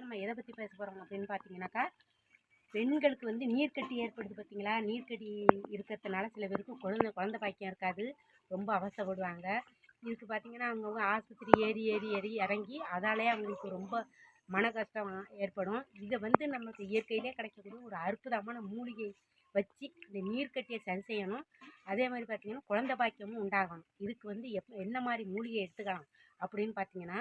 நம்ம எதை பற்றி பேச போகிறோம் அப்படின்னு பார்த்தீங்கன்னாக்கா பெண்களுக்கு வந்து நீர்க்கட்டி ஏற்படுது பார்த்தீங்களா நீர்க்கட்டி இருக்கிறதுனால சில பேருக்கு குழந்தை குழந்த பாக்கியம் இருக்காது. ரொம்ப அவசப்படுவாங்க. இதுக்கு பார்த்தீங்கன்னா அவங்கவுங்க ஆஸ்பத்திரி ஏறி ஏறி ஏறி இறங்கி அதாலே அவங்களுக்கு ரொம்ப மன கஷ்டம் ஏற்படும். இதை வந்து நமக்கு இயற்கையிலே கிடைக்கக்கூடிய ஒரு அற்புதமான மூலிகை வச்சு இந்த நீர்க்கட்டியை சரி செய்யணும். அதே மாதிரி பார்த்தீங்கன்னா குழந்தை பாக்கியமும் உண்டாகணும். இதுக்கு வந்து எப் என்ன மாதிரி மூலிகை எடுத்துக்கலாம் அப்படின்னு பார்த்தீங்கன்னா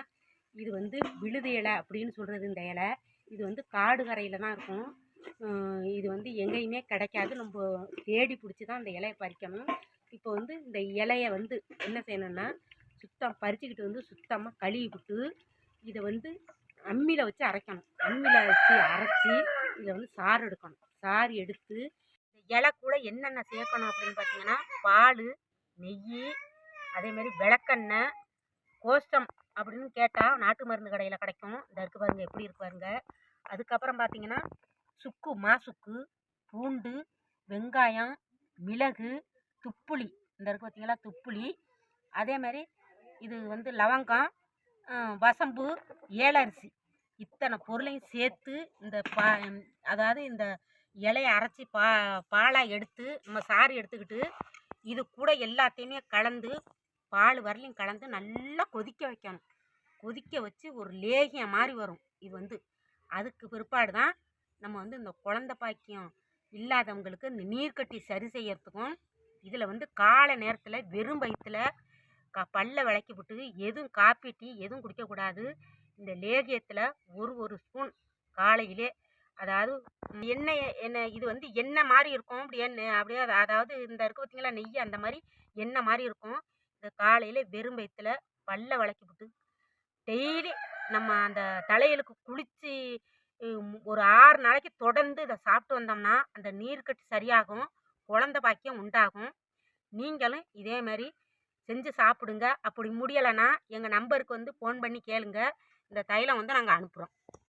இது வந்து விழுது இலை அப்படின்னு சொல்கிறது இந்த இலை. இது வந்து காடு கரையில் தான் இருக்கும். இது வந்து எங்கேயுமே கிடைக்காது. நம்ம தேடி பிடிச்சி தான் இந்த இலையை பறிக்கணும். இப்போ வந்து இந்த இலையை வந்து என்ன செய்யணும்னா சுத்தம் பறிச்சுக்கிட்டு வந்து சுத்தமாக கழுவி விட்டு இதை வந்து அம்மியில் வச்சு அரைக்கணும். அம்மியில் வச்சு அரைச்சி இதை வந்து சாறு எடுக்கணும். சாறு எடுத்து இந்த இலை கூட என்னென்ன சேர்க்கணும் அப்படின்னு பார்த்தீங்கன்னா பால் நெய் அதே மாதிரி விளக்கெண்ணெய் கோஷ்டம் அப்படின்னு கேட்டால் நாட்டு மருந்து கடையில் கிடைக்கும். இந்த இருக்கு பாருங்க எப்படி இருக்கு பாருங்க. அதுக்கப்புறம் பார்த்தீங்கன்னா சுக்கு மா சுக்கு பூண்டு வெங்காயம் மிளகு துப்புளி. இந்த இருக்கு பார்த்தீங்களா துப்புளி. அதே மாதிரி இது வந்து லவங்கம் வசம்பு ஏலரிசி. இத்தனை பொருளையும் சேர்த்து இந்த பா அதாவது இந்த இலையை அரைச்சி பா பாலாக எடுத்து நம்ம சாறு எடுத்துக்கிட்டு இது கூட எல்லாத்தையுமே கலந்து பால் வரலையும் கலந்து நல்லா கொதிக்க வைக்கணும். கொதிக்க வச்சு ஒரு லேகியம் மாதிரி வரும் இது வந்து. அதுக்கு பிற்பாடு தான் நம்ம வந்து இந்த குழந்த பாக்கியம் இல்லாதவங்களுக்கு இந்த நீர்க்கட்டி சரி செய்யறதுக்கும் இதில் வந்து காலை நேரத்தில் வெறும் வயிற்றில் க பல்ல விளக்கி விட்டு எதுவும் காப்பி டீ எதுவும் குடிக்கக்கூடாது இந்த லேகியத்தில் ஒரு ஒரு ஸ்பூன் காலையிலே அதாவது எண்ணெய் எண்ணெய் இது வந்து எண்ணெய் மாதிரி இருக்கும். அப்படியே எண்ணெய் அப்படியே அதாவது இந்த இருக்கு பார்த்தீங்களா நெய் அந்த மாதிரி எண்ணெய் மாதிரி இருக்கும். இந்த காலையில் வெறும் வயிற்றுல பல்ல விளக்கி விட்டு டெய்லி நம்ம அந்த தலையலுக்கு குளித்து ஒரு ஆறு நாளைக்கு தொடர்ந்து இதை சாப்பிட்டு வந்தோம்னா அந்த நீர்க்கட்டு சரியாகும் குழந்த பாக்கியம் உண்டாகும். நீங்களும் இதே மாதிரி செஞ்சு சாப்பிடுங்க. அப்படி முடியலைன்னா எங்கள் நம்பருக்கு வந்து ஃபோன் பண்ணி கேளுங்க. இந்த தைலம் வந்து நாங்கள் அனுப்புகிறோம்